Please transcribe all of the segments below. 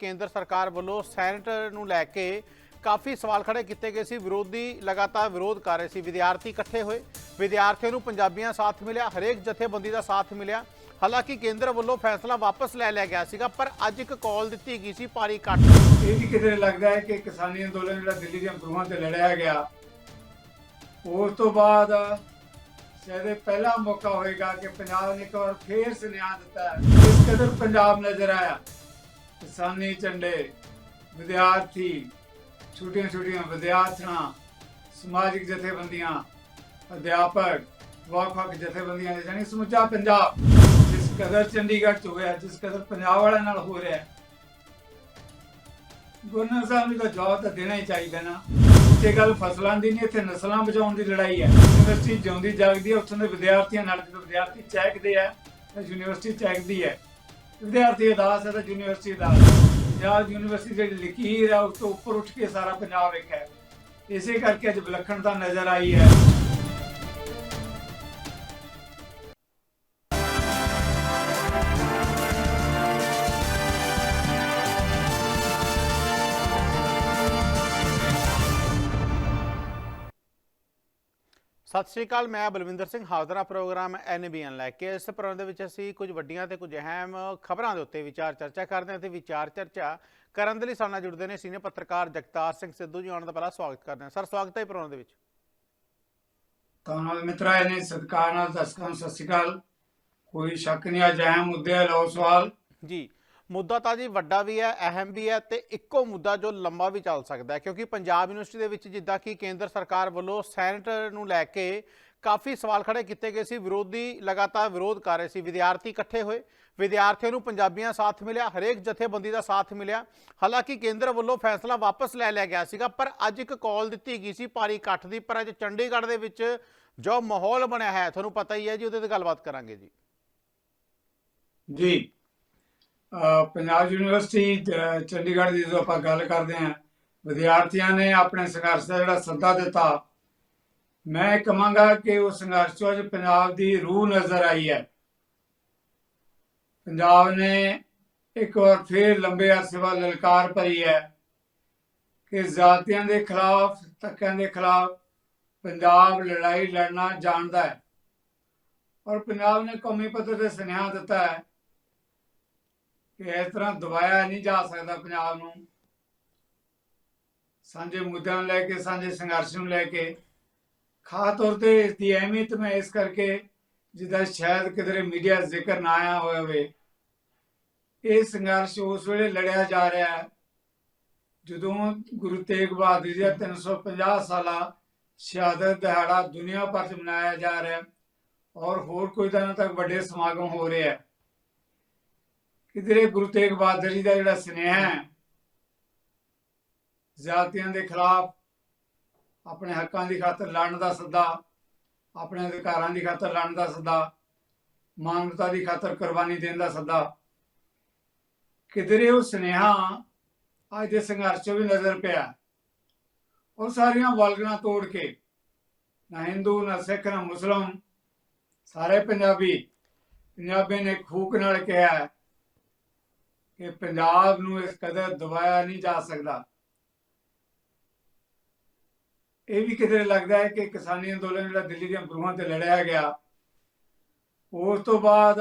ਕੇਂਦਰ ਸਰਕਾਰ ਵੱਲੋਂ ਸੈਨੇਟ ਨੂੰ ਲੈ ਕੇ ਕਾਫੀ ਸਵਾਲ ਖੜੇ ਕੀਤੇ ਗਏ ਸੀ। ਵਿਰੋਧੀ ਲਗਾਤਾਰ ਵਿਰੋਧ ਕਰ ਰਹੇ ਸੀ। ਵਿਦਿਆਰਥੀ ਇਕੱਠੇ ਹੋਏ। ਵਿਦਿਆਰਥੀਆਂ ਨੂੰ ਪੰਜਾਬੀਆਂ ਸਾਥ ਮਿਲਿਆ। ਹਰੇਕ ਜਥੇਬੰਦੀ ਦਾ ਸਾਥ ਮਿਲਿਆ। ਹਾਲਾਂਕਿ ਕੇਂਦਰ ਵੱਲੋਂ ਫੈਸਲਾ ਵਾਪਸ ਲੈ ਲਿਆ ਗਿਆ ਸੀਗਾ, ਪਰ ਅੱਜ ਇੱਕ ਕਾਲ ਦਿੱਤੀ ਗਈ ਸੀ ਭਾਰੀ ਇਕੱਠ ਇਹ ਵੀ ਕਿਤੇ ਲੱਗਦਾ ਹੈ ਕਿ ਕਿਸਾਨੀ ਅੰਦੋਲਨ ਜਿਹੜਾ ਦਿੱਲੀ ਦੀਆਂ ਬਰੂਹਾਂ ਤੇ ਲੜਿਆ ਗਿਆ, ਉਸ ਤੋਂ ਬਾਅਦ ਸ਼ਾਇਦ ਇਹ ਪਹਿਲਾ ਮੌਕਾ ਹੋਏਗਾ ਕਿ ਪੰਜਾਬ ਨੇ ਇੱਕ ਵਾਰ ਫੇਰ ਸੁਨੇਹਾ ਦਿੱਤਾ ਇਸ ਕਦਰ ਪੰਜਾਬ ਨਜ਼ਰ ਆਇਆ। ਕਿਸਾਨੀ ਝੰਡੇ, ਵਿਦਿਆਰਥੀ ਛੋਟੀਆਂ ਛੋਟੀਆਂ ਵਿਦਿਆਰਥਣਾਂ, ਸਮਾਜਿਕ ਜਥੇਬੰਦੀਆਂ, ਅਧਿਆਪਕ, ਵੱਖ-ਵੱਖ ਜਥੇਬੰਦੀਆਂ ਦੇ ਜਾਨੀ ਸਮੁੱਚਾ ਪੰਜਾਬ, ਜਿਸ ਕਦਰ ਚੰਡੀਗੜ੍ਹ ਚ ਹੋਇਆ, ਜਿਸ ਕਦਰ ਪੰਜਾਬ ਵਾਲਿਆਂ ਨਾਲ ਹੋ ਰਿਹਾ ਹੈ। ਗਵਰਨਰ ਸਾਹਿਬ ਨੂੰ ਤਾਂ ਜਵਾਬ ਤਾਂ ਦੇਣਾ ਹੀ ਚਾਹੀਦਾ ਨਾ। ਇੱਥੇ ਗੱਲ ਫਸਲਾਂ ਦੀ ਨਹੀਂ, ਇੱਥੇ ਨਸਲਾਂ ਬਚਾਉਣ ਦੀ ਲੜਾਈ ਹੈ। ਯੂਨੀਵਰਸਿਟੀ ਜਿਉਂਦੀ ਜਾਗਦੀ ਹੈ, ਉੱਥੋਂ ਦੇ ਵਿਦਿਆਰਥੀਆਂ ਨਾਲ ਜਦੋਂ ਵਿਦਿਆਰਥੀ ਚਹਿਕਦੇ ਆ ਤਾਂ ਯੂਨੀਵਰਸਿਟੀ ਚਹਿਕਦੀ ਹੈ। ਵਿਦਿਆਰਥੀ ਅਦਾਸ ਹੈ ਤਾਂ ਯੂਨੀਵਰਸਿਟੀ ਅਦਾਸ ਹੈ। ਯੂਨੀਵਰਸਿਟੀ ਜਿਹੜੀ ਲਕੀਰ ਹੈ, ਉਸ ਤੋਂ ਉੱਪਰ ਉੱਠ ਕੇ ਸਾਰਾ ਪੰਜਾਬ ਇੱਕ ਹੈ। ਇਸੇ ਕਰਕੇ ਅੱਜ ਵਿਲੱਖਣਤਾ ਨਜ਼ਰ ਆਈ ਹੈ। ਸਤਿ ਸ਼੍ਰੀ ਅਕਾਲ ਮੈਂ ਬਲਵਿੰਦਰ ਸਿੰਘ ਹਾਜ਼ਰਾ ਪ੍ਰੋਗਰਾਮ ਐਨਬੀਐਨ ਲੈ ਕੇ। ਇਸ ਪ੍ਰੋਗਰਾਮ ਦੇ ਵਿੱਚ ਅਸੀਂ ਕੁਝ ਵੱਡੀਆਂ ਤੇ ਕੁਝ ਅਹਿਮ ਖਬਰਾਂ ਦੇ ਉੱਤੇ ਵਿਚਾਰ ਚਰਚਾ ਕਰਦੇ ਹਾਂ ਤੇ ਵਿਚਾਰ ਚਰਚਾ ਕਰਨ ਦੇ ਲਈ ਸਾਡੇ ਨਾਲ ਜੁੜਦੇ ਨੇ ਸੀਨੀਅਰ ਪੱਤਰਕਾਰ ਜਗਤਾਰ ਸਿੰਘ ਸਿੱਧੂ ਜੀ ਆਉਣ ਦਾ ਪਹਿਲਾਂ ਸਵਾਗਤ ਕਰਦੇ ਹਾਂ। ਸਰ ਸਵਾਗਤ ਹੈ ਪ੍ਰੋਗਰਾਮ ਦੇ ਵਿੱਚ। ਤੁਹਾਨੂੰ ਮਿੱਤਰਾ ਨੇ ਸਤਿਕਾਰ ਨਾਲ ਦਰਸ਼ਕਾਂ ਨੂੰ ਸਤਿ ਸ਼੍ਰੀ ਅਕਾਲ। ਕੋਈ ਸ਼ੱਕ ਨਹੀਂ ਅੱਜ ਅਹਿਮ ਮੁੱਦੇ ਆ, ਲਓ ਸਵਾਲ। ਜੀ। ਮੁੱਦਾ ਤਾਂ ਜੀ ਵੱਡਾ ਵੀ ਹੈ, ਅਹਿਮ ਵੀ ਹੈ ਤੇ ਇੱਕੋ ਮੁੱਦਾ ਜੋ ਲੰਬਾ ਵੀ ਚੱਲ ਸਕਦਾ ਹੈ, ਕਿਉਂਕਿ ਪੰਜਾਬ ਯੂਨੀਵਰਸਿਟੀ ਦੇ ਵਿੱਚ ਜਿੱਦਾਂ ਕਿ ਕੇਂਦਰ ਸਰਕਾਰ ਵੱਲੋਂ ਸੈਨੇਟ ਨੂੰ ਲੈ ਕੇ ਕਾਫੀ ਸਵਾਲ ਖੜੇ ਕੀਤੇ ਗਏ ਸੀ, ਵਿਰੋਧੀ ਲਗਾਤਾਰ ਵਿਰੋਧ ਕਰ ਰਹੇ ਸੀ, ਵਿਦਿਆਰਥੀ ਇਕੱਠੇ ਹੋਏ, ਵਿਦਿਆਰਥੀਆਂ ਨੂੰ ਪੰਜਾਬੀਆਂ ਸਾਥ ਮਿਲਿਆ, ਹਰੇਕ ਜਥੇਬੰਦੀ ਦਾ ਸਾਥ ਮਿਲਿਆ, ਹਾਲਾਂਕਿ ਕੇਂਦਰ ਵੱਲੋਂ ਫੈਸਲਾ ਵਾਪਸ ਲੈ ਲਿਆ ਗਿਆ ਸੀਗਾ, ਪਰ ਅੱਜ ਇੱਕ ਕਾਲ ਦਿੱਤੀ ਗਈ ਸੀ ਭਾਰੀ ਇਕੱਠ ਦੀ, ਪਰ ਅੱਜ ਚੰਡੀਗੜ੍ਹ ਦੇ ਵਿੱਚ ਜੋ ਮਾਹੌਲ ਬਣਿਆ ਹੈ, ਤੁਹਾਨੂੰ ਪਤਾ ਹੀ ਹੈ ਜੀ, ਉਹਦੇ ਤੇ ਗੱਲਬਾਤ ਕਰਾਂਗੇ ਜੀ। ਜੀ ਪੰਜਾਬ ਯੂਨੀਵਰਸਿਟੀ ਚੰਡੀਗੜ੍ਹ ਦੀ ਜਦੋਂ ਆਪਾਂ ਗੱਲ ਕਰਦੇ ਹਾਂ, ਵਿਦਿਆਰਥੀਆਂ ਨੇ ਆਪਣੇ ਸੰਘਰਸ਼ ਦਾ ਜਿਹੜਾ ਸੱਦਾ ਦਿੱਤਾ, ਮੈਂ ਕਹਾਂਗਾ ਕਿ ਉਹ ਸੰਘਰਸ਼ ਚੋਂ ਪੰਜਾਬ ਦੀ ਰੂਹ ਨਜ਼ਰ ਆਈ ਹੈ। ਪੰਜਾਬ ਨੇ ਇੱਕ ਵਾਰ ਫੇਰ ਲੰਬੇ ਅਰਸੇ ਬਾਅਦ ਲਲਕਾਰ ਭਰੀ ਹੈ ਕਿ ਜ਼ਾਤੀਆਂ ਦੇ ਖਿਲਾਫ, ਧੱਕਿਆਂ ਦੇ ਖਿਲਾਫ ਪੰਜਾਬ ਲੜਾਈ ਲੜਨਾ ਜਾਣਦਾ ਹੈ। ਔਰ ਪੰਜਾਬ ਨੇ ਕੌਮੀ ਪੱਧਰ ਤੇ ਸੁਨੇਹਾ ਦਿੱਤਾ ਹੈ ਕਿ ਇਸ ਤਰ੍ਹਾਂ ਦਬਾਇਆ ਨਹੀਂ ਜਾ ਸਕਦਾ ਪੰਜਾਬ ਨੂੰ। ਸਾਂਝੇ ਮੁੱਦਿਆਂ ਨੂੰ ਲੈ ਕੇ, ਸਾਂਝੇ ਸੰਘਰਸ਼ ਨੂੰ ਲੈ ਕੇ। ਖਾਸ ਤੌਰ ਤੇ ਇਸ ਦੀ ਅਹਿਮੀਅਤ ਮੈਂ ਇਸ ਕਰਕੇ ਜਿਹਦਾ ਸ਼ਾਇਦ ਕਿਧਰੇ ਮੀਡੀਆ ਜ਼ਿਕਰ ਨਾ ਆਇਆ ਹੋਇਆ ਹੋਵੇ। ਇਹ ਸੰਘਰਸ਼ ਉਸ ਵੇਲੇ ਲੜਿਆ ਜਾ ਰਿਹਾ ਹੈ, ਜਦੋਂ ਗੁਰੂ ਤੇਗ ਬਹਾਦਰ ਜੀ ਦਾ 350 ਸਾਲਾ ਸ਼ਹਾਦਤ ਦਿਹਾੜਾ ਦੁਨੀਆ ਭਰ 'ਚ ਮਨਾਇਆ ਜਾ ਰਿਹਾ ਹੈ ਔਰ ਹੋਰ ਕੋਈ ਤਰ੍ਹਾਂ ਤੱਕ ਵੱਡੇ ਸਮਾਗਮ ਹੋ ਰਹੇ ਹੈ। ਕਿਧਰੇ ਗੁਰੂ ਤੇਗ ਬਹਾਦਰ ਜੀ ਦਾ ਜਿਹੜਾ ਸੁਨੇਹਾ ਹੈ, ਜ਼ਾਤੀਆਂ ਦੇ ਖਿਲਾਫ ਆਪਣੇ ਹੱਕਾਂ ਦੀ ਖਾਤਰ ਲੜਨ ਦਾ ਸੱਦਾ, ਆਪਣੇ ਅਧਿਕਾਰਾਂ ਦੀ ਖਾਤਰ ਲੜਨ ਦਾ ਸੱਦਾ, ਮਾਨਵਤਾ ਦੀ ਖਾਤਰ ਕੁਰਬਾਨੀ ਦੇਣ ਦਾ ਸੱਦਾ, ਕਿਧਰੇ ਉਹ ਸੁਨੇਹਾ ਅੱਜ ਦੇ ਸੰਘਰਸ਼ 'ਚ ਵੀ ਨਜ਼ਰ ਪਿਆ। ਉਹ ਸਾਰੀਆਂ ਵਲਗਣਾ ਤੋੜ ਕੇ, ਨਾ ਹਿੰਦੂ, ਨਾ ਸਿੱਖ, ਨਾ ਮੁਸਲਮ, ਸਾਰੇ ਪੰਜਾਬੀ ਪੰਜਾਬੀ ਨੇ ਖੂਕ ਨਾਲ ਕਿਹਾ ਕਿ ਪੰਜਾਬ ਨੂੰ ਇਸ ਕਦਰ ਦਬਾਇਆ ਨਹੀਂ ਜਾ ਸਕਦਾ। ਇਹ ਵੀ ਕਿਤੇ ਲੱਗਦਾ ਹੈ ਕਿ ਕਿਸਾਨੀ ਅੰਦੋਲਨ ਜਿਹੜਾ ਦਿੱਲੀ ਦੀਆਂ ਬਰੂਹਾਂ ਤੇ ਲੜਿਆ ਗਿਆ, ਉਸ ਤੋਂ ਬਾਅਦ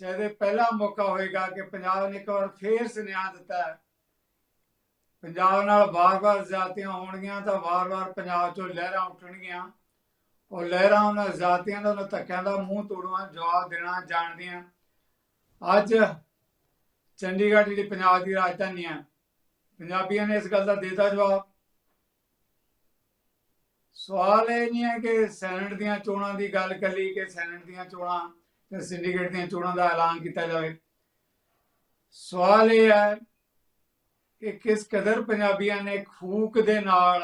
ਸ਼ਾਇਦ ਇਹ ਪਹਿਲਾ ਮੌਕਾ ਹੋਏਗਾ ਕਿ ਪੰਜਾਬ ਨੇ ਇੱਕ ਵਾਰ ਫੇਰ ਸੁਨੇਹਾ ਦਿੱਤਾ ਹੈ। ਪੰਜਾਬ ਨਾਲ ਵਾਰ-ਵਾਰ ਜ਼ਾਤੀਆਂ ਹੋਣਗੀਆਂ ਤਾਂ ਵਾਰ-ਵਾਰ ਪੰਜਾਬ ਚੋਂ ਲਹਿਰਾਂ ਉੱਠਣਗੀਆਂ। ਉਹ ਲਹਿਰਾਂ ਉਹਨਾਂ ਜ਼ਾਤੀਆਂ ਦਾ, ਉਹਨਾਂ ਧੱਕਿਆਂ ਦਾ ਮੂੰਹ ਤੋੜਵਾ, ਜਵਾਬ ਦੇਣਾ, ਜਾਣਦੀਆਂ। ਅੱਜ ਚੰਡੀਗੜ੍ਹ ਜਿਹੜੀ ਪੰਜਾਬ ਦੀ ਰਾਜਧਾਨੀ ਹੈ ਪੰਜਾਬੀਆਂ ਨੇ ਇਸ ਗੱਲ ਦਾ ਦੇਤਾ ਜਵਾਬ। ਸਵਾਲ ਇਹ ਨਹੀਂ ਹੈ ਕਿ ਸੈਨੇਟ ਦੀਆਂ ਚੋਣਾਂ ਦੀ ਗੱਲ ਕਰੀ ਕਿ ਸੈਨੇਟ ਦੀਆਂ ਚੋਣਾਂ ਤੇ ਸਿੰਡੀਕੇਟ ਦੀਆਂ ਚੋਣਾਂ ਦਾ ਐਲਾਨ ਕੀਤਾ ਜਾਵੇ। ਸਵਾਲ ਇਹ ਹੈ ਕਿ ਕਿਸ ਕਦਰ ਪੰਜਾਬੀਆਂ ਨੇ ਖੂਕ ਦੇ ਨਾਲ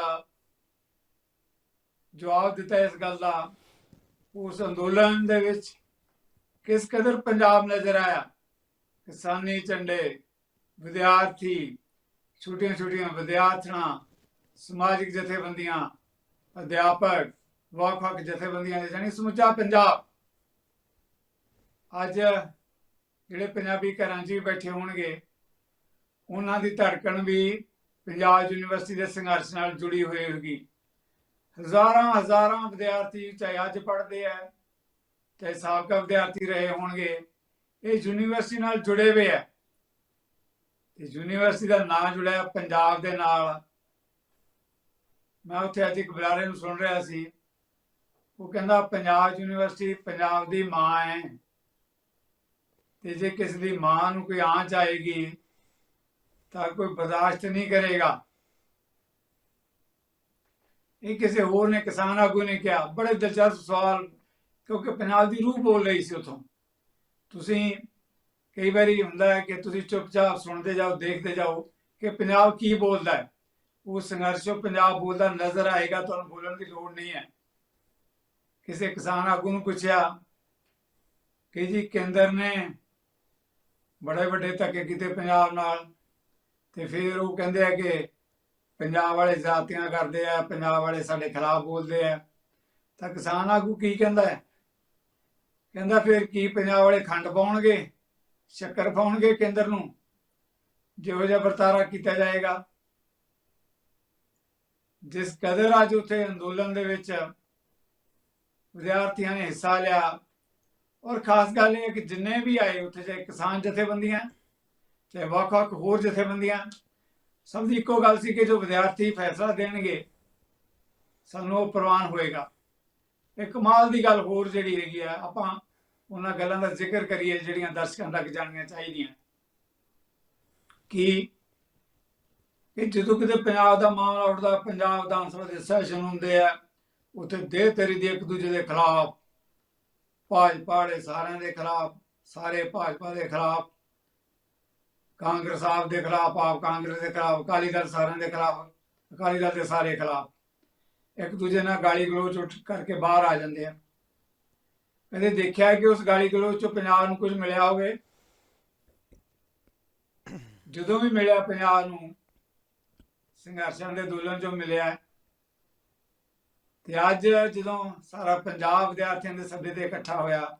ਜਵਾਬ ਦਿੱਤਾ ਇਸ ਗੱਲ ਦਾ? ਉਸ ਅੰਦੋਲਨ ਦੇ ਵਿੱਚ ਕਿਸ ਕਦਰ ਪੰਜਾਬ ਨਜ਼ਰ ਆਇਆ? ਕਿਸਾਨੀ ਝੰਡੇ, ਵਿਦਿਆਰਥੀ ਛੋਟੀਆਂ ਛੋਟੀਆਂ ਵਿਦਿਆਰਥਣਾਂ, ਸਮਾਜਿਕ ਜਥੇਬੰਦੀਆਂ, ਅਧਿਆਪਕ, ਵੱਖ-ਵੱਖ ਜਥੇਬੰਦੀਆਂ ਦੇ ਜਾਨੀ ਸਮੁੱਚਾ ਪੰਜਾਬ। ਅੱਜ ਜਿਹੜੇ ਪੰਜਾਬੀ ਘਰਾਂ 'ਚ ਵੀ ਬੈਠੇ ਹੋਣਗੇ, ਉਹਨਾਂ ਦੀ ਧੜਕਣ ਵੀ ਪੰਜਾਬ ਯੂਨੀਵਰਸਿਟੀ ਦੇ ਸੰਘਰਸ਼ ਨਾਲ ਜੁੜੀ ਹੋਈ ਹੋਗੀ ਹਜ਼ਾਰਾਂ ਹਜ਼ਾਰਾਂ ਵਿਦਿਆਰਥੀ ਚਾਹੇ ਅੱਜ ਪੜ੍ਹਦੇ ਆ, ਚਾਹੇ ਸਾਬਕਾ ਵਿਦਿਆਰਥੀ ਰਹੇ ਹੋਣਗੇ ਇਹ ਯੂਨੀਵਰਸਿਟੀ ਨਾਲ ਜੁੜੇ ਹੋਏ ਆ। ਤੇ ਯੂਨੀਵਰਸਿਟੀ ਦਾ ਨਾਂ ਜੁੜਿਆ ਪੰਜਾਬ ਦੇ ਨਾਲ। ਮੈਂ ਉੱਥੇ ਅੱਜ ਇੱਕ ਬੁਲਾਰੇ ਨੂੰ ਸੁਣ ਰਿਹਾ ਸੀ। ਉਹ ਕਹਿੰਦਾ, ਪੰਜਾਬ ਯੂਨੀਵਰਸਿਟੀ ਪੰਜਾਬ ਦੀ ਮਾਂ ਹੈ। ਤੇ ਜੇ ਕਿਸੇ ਦੀ ਮਾਂ ਨੂੰ ਕੋਈ ਆਂਚ ਆਏਗੀ, ਤਾਂ ਕੋਈ ਬਰਦਾਸ਼ਤ ਨਹੀਂ ਕਰੇਗਾ। ਇਹ ਕਿਸੇ ਹੋਰ ਨੇ ਕਿਸਾਨ ਆਗੂ ਨੇ ਕਿਹਾ। ਬੜੇ ਦਿਲਚਸਪ ਸਵਾਲ, ਕਿਉਂਕਿ ਪੰਜਾਬ ਦੀ ਰੂਹ ਬੋਲ ਰਹੀ ਸੀ ਉਥੋਂ। ਤੁਸੀਂ ਕਈ ਵਾਰੀ ਹੁੰਦਾ ਹੈ ਕਿ ਤੁਸੀਂ ਚੁੱਪਚਾਪ ਸੁਣਦੇ ਜਾਓ, ਦੇਖਦੇ ਜਾਓ ਕਿ ਪੰਜਾਬ ਕੀ ਬੋਲਦਾ ਹੈ। ਉਹ ਸੰਘਰਸ਼ੋ ਪੰਜਾਬ ਬੋਲਦਾ ਨਜ਼ਰ ਆਏਗਾ, ਤੁਹਾਨੂੰ ਬੋਲਣ ਦੀ ਲੋੜ ਨਹੀਂ ਹੈ। ਕਿਸੇ ਕਿਸਾਨ ਆਗੂ ਨੂੰ ਪੁੱਛਿਆ ਕਿ ਜੀ ਕੇਂਦਰ ਨੇ ਬੜੇ ਵੱਡੇ ਧੱਕੇ ਕੀਤੇ ਪੰਜਾਬ ਨਾਲ ਤੇ ਫਿਰ ਉਹ ਕਹਿੰਦੇ ਆ ਕਿ ਪੰਜਾਬ ਵਾਲੇ ਜ਼ਾਤੀਆਂ ਕਰਦੇ ਆ, ਪੰਜਾਬ ਵਾਲੇ ਸਾਡੇ ਖਿਲਾਫ ਬੋਲਦੇ ਆ। ਤਾਂ ਕਿਸਾਨ ਆਗੂ ਕੀ ਕਹਿੰਦਾ ਹੈ? ਕਹਿੰਦਾ ਫਿਰ ਕੀ ਪੰਜਾਬ ਵਾਲੇ ਖੰਡ ਪਾਉਣਗੇ, ਸ਼ੱਕਰ ਪਾਉਣਗੇ ਕੇਂਦਰ ਨੂੰ? ਜਿਹੋ ਜਿਹਾ ਵਰਤਾਰਾ ਕੀਤਾ ਜਾਏਗਾ। ਜਿਸ ਕਦਰ ਅੱਜ ਉੱਥੇ ਅੰਦੋਲਨ ਦੇ ਵਿੱਚ ਵਿਦਿਆਰਥੀਆਂ ਨੇ ਹਿੱਸਾ ਲਿਆ, ਔਰ ਖਾਸ ਗੱਲ ਇਹ ਹੈ ਕਿ ਜਿੰਨੇ ਵੀ ਆਏ ਉੱਥੇ, ਚਾਹੇ ਕਿਸਾਨ ਜਥੇਬੰਦੀਆਂ, ਚਾਹੇ ਵੱਖ-ਵੱਖ ਹੋਰ ਜਥੇਬੰਦੀਆਂ, ਸਭ ਦੀ ਇੱਕੋ ਗੱਲ ਸੀ ਕਿ ਜੋ ਵਿਦਿਆਰਥੀ ਫੈਸਲਾ ਦੇਣਗੇ, ਸਾਨੂੰ ਉਹ ਪ੍ਰਵਾਨ ਹੋਏਗਾ। ਇਹ ਕਮਾਲ ਦੀ ਗੱਲ ਹੋਰ ਜਿਹੜੀ ਹੈਗੀ ਆ, ਆਪਾਂ ਉਹਨਾਂ ਗੱਲਾਂ ਦਾ ਜ਼ਿਕਰ ਕਰੀਏ ਜਿਹੜੀਆਂ ਦਰਸ਼ਕਾਂ ਤੱਕ ਜਾਣੀਆਂ ਚਾਹੀਦੀਆਂ। ਕਿ ਕਿ ਜਦੋਂ ਕਿਤੇ ਪੰਜਾਬ ਦਾ ਮਾਮਲਾ ਉੱਠਦਾ, ਪੰਜਾਬ ਵਿਧਾਨ ਸਭਾ ਦੇ ਸੈਸ਼ਨ ਹੁੰਦੇ ਆ, ਉੱਥੇ ਦੇ ਤੇਰੀ ਦੀ ਇੱਕ ਦੂਜੇ ਦੇ ਖਿਲਾਫ, ਭਾਜਪਾ ਦੇ ਸਾਰਿਆਂ ਦੇ ਖਿਲਾਫ, ਸਾਰੇ ਭਾਜਪਾ ਦੇ ਖਿਲਾਫ, ਕਾਂਗਰਸ ਆਪ ਦੇ ਖਿਲਾਫ, ਆਪ ਕਾਂਗਰਸ ਦੇ ਖਿਲਾਫ, ਅਕਾਲੀ ਦਲ ਸਾਰਿਆਂ ਦੇ ਖਿਲਾਫ, ਅਕਾਲੀ ਦਲ ਦੇ ਸਾਰੇ ਖਿਲਾਫ। ਇੱਕ ਦੂਜੇ ਨਾਲ ਗਾਲੀ ਗਲੋਚ ਉੱਠ ਕਰਕੇ ਬਾਹਰ ਆ ਜਾਂਦੇ ਆ। ਕਦੇ ਦੇਖਿਆ ਕਿ ਉਸ ਗਾਲੀ ਗਲੋਚ ਚੋਂ ਪੰਜਾਬ ਨੂੰ ਕੁਝ ਮਿਲਿਆ ਹੋਵੇ? ਜਦੋਂ ਵੀ ਮਿਲਿਆ ਪੰਜਾਬ ਨੂੰ, ਸੰਘਰਸ਼ਾਂ ਦੇ ਅੰਦੋਲਨ ਚੋਂ ਮਿਲਿਆ। ਤੇ ਅੱਜ ਜਦੋਂ ਸਾਰਾ ਪੰਜਾਬ ਵਿਦਿਆਰਥੀਆਂ ਦੇ ਸੱਦੇ ਤੇ ਇਕੱਠਾ ਹੋਇਆ,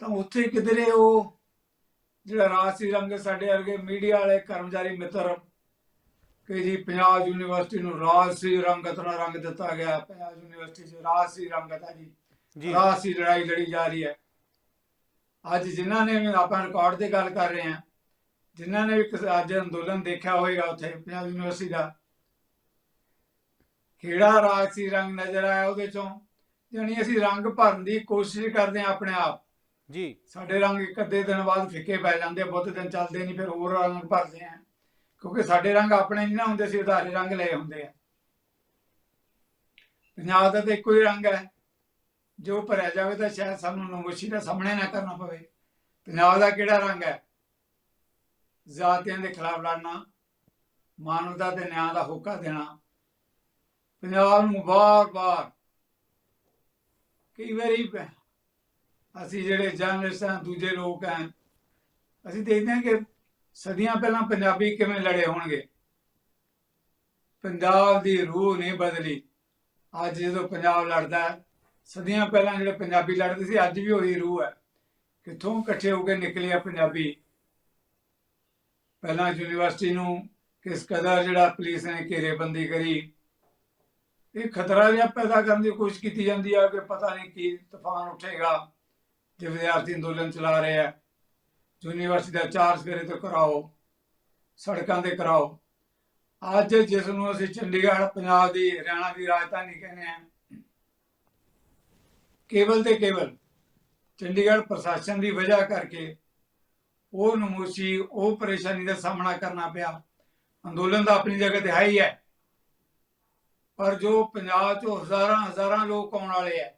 ਤਾਂ ਉੱਥੇ ਕਿਧਰੇ ਉਹ ਜਿਹੜਾ ਰਾਜਸੀ ਰੰਗ ਸਾਡੇ ਵਰਗੇ ਮੀਡੀਆ ਵਾਲੇ ਕਰਮਚਾਰੀ ਮਿੱਤਰ ਕਿ ਜੀ ਪੰਜਾਬ ਯੂਨੀਵਰਸਿਟੀ ਨੂੰ ਰਾਜਸੀ ਰੰਗਤ ਨਾਲ ਰੰਗ ਦਿੱਤਾ ਗਿਆ ਪੰਜਾਬ ਯੂਨੀਵਰਸਿਟੀ 'ਚ ਰਾਜਸੀ ਰੰਗਤ ਹੈ ਜੀ। ਜੀ। ਰਾਜਸੀ ਲੜਾਈ ਲੜੀ ਜਾ ਰਹੀ ਹੈ। ਅੱਜ ਜਿਨ੍ਹਾਂ ਨੇ ਆਪਾਂ ਰਿਕਾਰਡ ਤੇ ਗੱਲ ਕਰ ਰਹੇ ਹਾਂ ਜਿਨ੍ਹਾਂ ਨੇ ਵੀ ਅੱਜ ਅੰਦੋਲਨ ਦੇਖਿਆ ਹੋਵੇਗਾ ਉੱਥੇ ਪੰਜਾਬ ਯੂਨੀਵਰਸਿਟੀ ਦਾ ਕਿਹੜਾ ਰਾਜਸੀ ਰੰਗ ਨਜ਼ਰ ਆਇਆ ਉਹਦੇ ਚੋਂ? ਜਾਣੀ ਅਸੀਂ ਰੰਗ ਭਰਨ ਦੀ ਕੋਸ਼ਿਸ਼ ਕਰਦੇ ਹਾਂ ਆਪਣੇ ਆਪ। ਜੀ। ਸਾਡੇ ਰੰਗ ਇੱਕ ਅੱਧੇ ਦਿਨ ਬਾਅਦ ਫਿੱਕੇ ਪੈ ਜਾਂਦੇ ਆ ਬਹੁਤੇ ਦਿਨ ਚੱਲਦੇ ਨਹੀਂ ਫਿਰ ਹੋਰ ਰੰਗ ਭਰਦੇ ਆ ਕਿਉਂਕਿ ਸਾਡੇ ਰੰਗ ਆਪਣੇ ਨਹੀਂ ਨਾ ਹੁੰਦੇ ਸੀ ਉਧਾਰੇ ਰੰਗ ਲਏ ਹੁੰਦੇ ਆ। ਪੰਜਾਬ ਦਾ ਤਾਂ ਇੱਕੋ ਹੀ ਰੰਗ ਹੈ। ਜੋ ਭਰਿਆ ਜਾਵੇ ਤਾਂ ਸ਼ਾਇਦ ਸਾਨੂੰ ਨਮੋਸ਼ੀ ਦਾ ਸਾਹਮਣੇ ਨਾ ਕਰਨਾ ਪਵੇ। ਪੰਜਾਬ ਦਾ ਕਿਹੜਾ ਰੰਗ ਹੈ? ਜ਼ਾਤੀਆਂ ਦੇ ਖਿਲਾਫ ਲੜਨਾ ਮਾਨਵਤਾ ਤੇ ਨਿਆਂ ਦਾ ਹੋਕਾ ਦੇਣਾ। ਪੰਜਾਬ ਨੂੰ ਬਾਰ-ਬਾਰ ਕਈ ਵਾਰੀ ਅਸੀਂ ਜਿਹੜੇ ਜਰਨਲਿਸਟ ਹਾਂ ਦੂਜੇ ਲੋਕ ਹਨ ਅਸੀਂ ਦੇਖਦੇ ਹਾਂ ਕਿ ਸਦੀਆਂ ਪਹਿਲਾਂ ਪੰਜਾਬੀ ਕਿਵੇਂ ਲੜੇ ਹੋਣਗੇ? ਪੰਜਾਬ ਦੀ ਰੂਹ ਨਹੀਂ ਬਦਲੀ। ਅੱਜ ਜਦੋਂ ਪੰਜਾਬ ਲੜਦਾ ਸਦੀਆਂ ਪਹਿਲਾਂ ਜਿਹੜੇ ਪੰਜਾਬੀ ਲੜਦੇ ਸੀ, ਅੱਜ ਵੀ ਉਹੀ ਰੂਹ ਹੈ। ਕਿੱਥੋਂ ਇਕੱਠੇ ਹੋ ਕੇ ਨਿਕਲੇ ਆ ਪੰਜਾਬੀ? ਪਹਿਲਾਂ ਯੂਨੀਵਰਸਿਟੀ ਨੂੰ ਕਿਸ ਕਦਰ ਜਿਹੜਾ ਪੁਲਿਸ ਨੇ ਘੇਰੇਬੰਦੀ ਕਰੀ? ਇਹ ਖਤਰਾ ਜਿਹਾ ਪੈਦਾ ਕਰਨ ਦੀ ਕੋਸ਼ਿਸ਼ ਕੀਤੀ ਜਾਂਦੀ ਆ ਕਿ ਪਤਾ ਨਹੀਂ ਕੀ ਤੂਫਾਨ ਉੱਠੇਗਾ, ਜੇ ਵਿਦਿਆਰਥੀ ਅੰਦੋਲਨ ਚਲਾ ਰਹੇ ਆ। ਯੂਨੀਵਰਸਿਟੀ ਦਾ ਚਾਰਜ ਕਰੇ ਤੇ ਕਰਾਓ, ਸੜਕਾਂ ਤੇ ਕਰਾਓ। ਅੱਜ ਜਿਸ ਨੂੰ ਅਸੀਂ ਚੰਡੀਗੜ੍ਹ, ਪੰਜਾਬ ਦੀ, ਹਰਿਆਣਾ ਦੀ ਰਾਜਧਾਨੀ ਕਹਿੰਦੇ ਆ ਕੇਵਲ ਤੇ ਕੇਵਲ ਚੰਡੀਗੜ੍ਹ ਪ੍ਰਸ਼ਾਸਨ ਦੀ ਵਜ੍ਹਾ ਕਰਕੇ ਉਹ ਨਮੋਸ਼ੀ, ਉਹ ਪਰੇਸ਼ਾਨੀ ਦਾ ਸਾਹਮਣਾ ਕਰਨਾ ਪਿਆ। ਅੰਦੋਲਨ ਦਾ ਆਪਣੀ ਜਗ੍ਹਾ ਤੇ ਹੈ ਹੀ ਹੈ, ਪਰ ਜੋ ਪੰਜਾਬ ਚੋਂ ਹਜ਼ਾਰਾਂ ਹਜ਼ਾਰਾਂ ਲੋਕ ਆਉਣ ਵਾਲੇ ਆ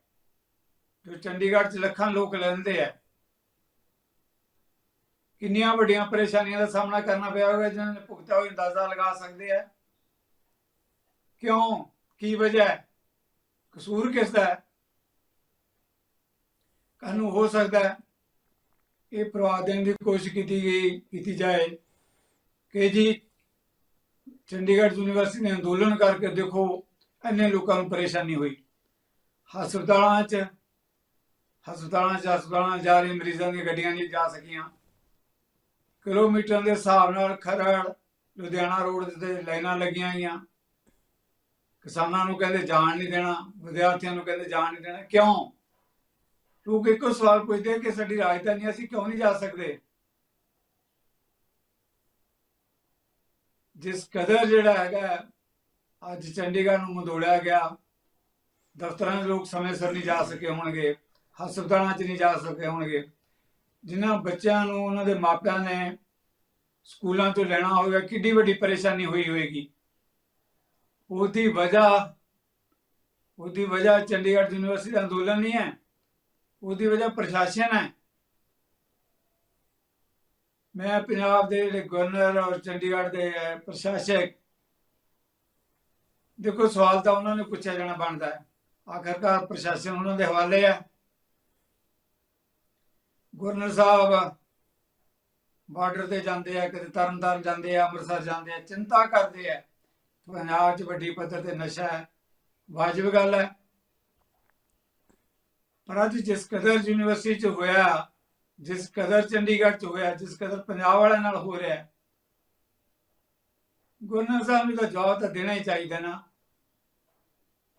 ਜੋ ਚੰਡੀਗੜ੍ਹ 'ਚ ਲੱਖਾਂ ਲੋਕ ਲੈਂਦੇ ਆ ਕਿੰਨੀਆਂ ਵੱਡੀਆਂ ਪਰੇਸ਼ਾਨੀਆਂ ਦਾ ਸਾਹਮਣਾ ਕਰਨਾ ਪਿਆ ਹੋਵੇਗਾ ਜਿਨ੍ਹਾਂ ਨੇ ਭੁਗਤਾ ਹੋਇਆ ਅੰਦਾਜ਼ਾ ਲਗਾ ਸਕਦੇ ਆ। ਕਿਉਂ? ਕੀ ਵਜ੍ਹਾ ਹੈ? ਕਸੂਰ ਕਿਸ ਦਾ ਹੈ? ਕਾਨੂੰ ਹੋ ਸਕਦਾ ਹੈ ਇਹ ਪ੍ਰਵਾਹ ਦੇਣ ਦੀ ਕੋਸ਼ਿਸ਼ ਕੀਤੀ ਗਈ, ਕੀਤੀ ਜਾਏ ਕਿ ਜੀ ਚੰਡੀਗੜ੍ਹ ਯੂਨੀਵਰਸਿਟੀ ਨੇ ਅੰਦੋਲਨ ਕਰਕੇ ਦੇਖੋ, ਇੰਨੇ ਲੋਕਾਂ ਨੂੰ ਪਰੇਸ਼ਾਨੀ ਹੋਈ। ਹਸਪਤਾਲਾਂ 'ਚ ਹਸਪਤਾਲਾਂ 'ਚ ਹਸਪਤਾਲਾਂ ਜਾ ਰਹੇ ਮਰੀਜ਼ਾਂ ਦੀਆਂ ਗੱਡੀਆਂ ਨਹੀਂ ਜਾ ਸਕੀਆਂ। ਕਿਲੋਮੀਟਰ ਦੇ ਹਿਸਾਬ ਨਾਲ ਖਰੜ, ਲੁਧਿਆਣਾ ਰੋਡ ਤੇ ਲਾਈਨਾਂ ਲੱਗੀਆਂ ਗਈਆਂ ਕਿਸਾਨਾਂ ਨੂੰ ਕਹਿੰਦੇ ਜਾਣ ਨਹੀਂ ਦੇਣਾ, ਵਿਦਿਆਰਥੀਆਂ ਨੂੰ ਕਹਿੰਦੇ ਜਾਣ ਨਹੀਂ ਦੇਣਾ। ਕਿਉਂ? ਲੋਕ ਇੱਕੋ ਸਵਾਲ ਪੁੱਛਦੇ ਕਿ ਸਾਡੀ ਰਾਜਧਾਨੀ ਅਸੀਂ ਕਿਉਂ ਨਹੀਂ ਜਾ ਸਕਦੇ? ਜਿਸ ਕਦਰ ਜਿਹੜਾ ਹੈਗਾ, ਅੱਜ ਚੰਡੀਗੜ੍ਹ ਨੂੰ ਮੰਦੋੜਿਆ ਗਿਆ। ਦਫ਼ਤਰਾਂ 'ਚ ਲੋਕ ਸਮੇਂ ਸਿਰ ਨਹੀਂ ਜਾ ਸਕੇ ਹੋਣਗੇ, ਹਸਪਤਾਲਾਂ 'ਚ ਨਹੀਂ ਜਾ ਸਕੇ ਹੋਣਗੇ। ਜਿਨ੍ਹਾਂ ਬੱਚਿਆਂ ਨੂੰ ਉਹਨਾਂ ਦੇ ਮਾਪਿਆਂ ਨੇ ਸਕੂਲਾਂ ਤੋਂ ਲੈਣਾ ਹੋਵੇਗਾ ਕਿੰਨੀ ਵੱਡੀ ਪਰੇਸ਼ਾਨੀ ਹੋਈ ਹੋਵੇਗੀ ਉਹਦੀ ਵਜ੍ਹਾ ਉਹਦੀ ਵਜ੍ਹਾ ਚੰਡੀਗੜ੍ਹ ਯੂਨੀਵਰਸਿਟੀ ਦਾ ਅੰਦੋਲਨ ਨਹੀਂ ਹੈ, ਉਹਦੀ ਵਜ੍ਹਾ ਪ੍ਰਸ਼ਾਸਨ ਹੈ। ਮੈਂ ਪੰਜਾਬ ਦੇ ਜਿਹੜੇ ਗਵਰਨਰ ਔਰ ਚੰਡੀਗੜ੍ਹ ਦੇ ਪ੍ਰਸ਼ਾਸਕ, ਦੇਖੋ ਸਵਾਲ ਤਾਂ ਉਹਨਾਂ ਨੂੰ ਪੁੱਛਿਆ ਜਾਣਾ ਬਣਦਾ ਹੈ। ਆਖਰਕਾਰ ਪ੍ਰਸ਼ਾਸਨ ਉਹਨਾਂ ਦੇ ਹਵਾਲੇ ਹੈ। ਗਵਰਨਰ ਸਾਹਿਬ ਬਾਰਡਰ ਤੇ ਜਾਂਦੇ ਆ ਕਦੇ ਤਰਨਤਾਰਨ ਜਾਂਦੇ ਆ ਅੰਮ੍ਰਿਤਸਰ ਜਾਂਦੇ ਆ ਚਿੰਤਾ ਕਰਦੇ ਆ। ਪੰਜਾਬ 'ਚ ਵੱਡੀ ਪੱਧਰ ਤੇ ਨਸ਼ਾ ਹੈ ਵਾਜਬ ਗੱਲ ਹੈ। ਪਰ ਅੱਜ ਜਿਸ ਕਦਰ ਯੂਨੀਵਰਸਿਟੀ 'ਚ ਹੋਇਆ ਜਿਸ ਕਦਰ ਚੰਡੀਗੜ੍ਹ 'ਚ ਹੋਇਆ ਜਿਸ ਕਦਰ ਪੰਜਾਬ ਵਾਲਿਆਂ ਨਾਲ ਹੋ ਰਿਹਾ ਹੈ, ਸਾਹਿਬ ਨੂੰ ਤਾਂ ਜਵਾਬ ਤਾਂ ਦੇਣਾ ਹੀ ਚਾਹੀਦਾ ਨਾ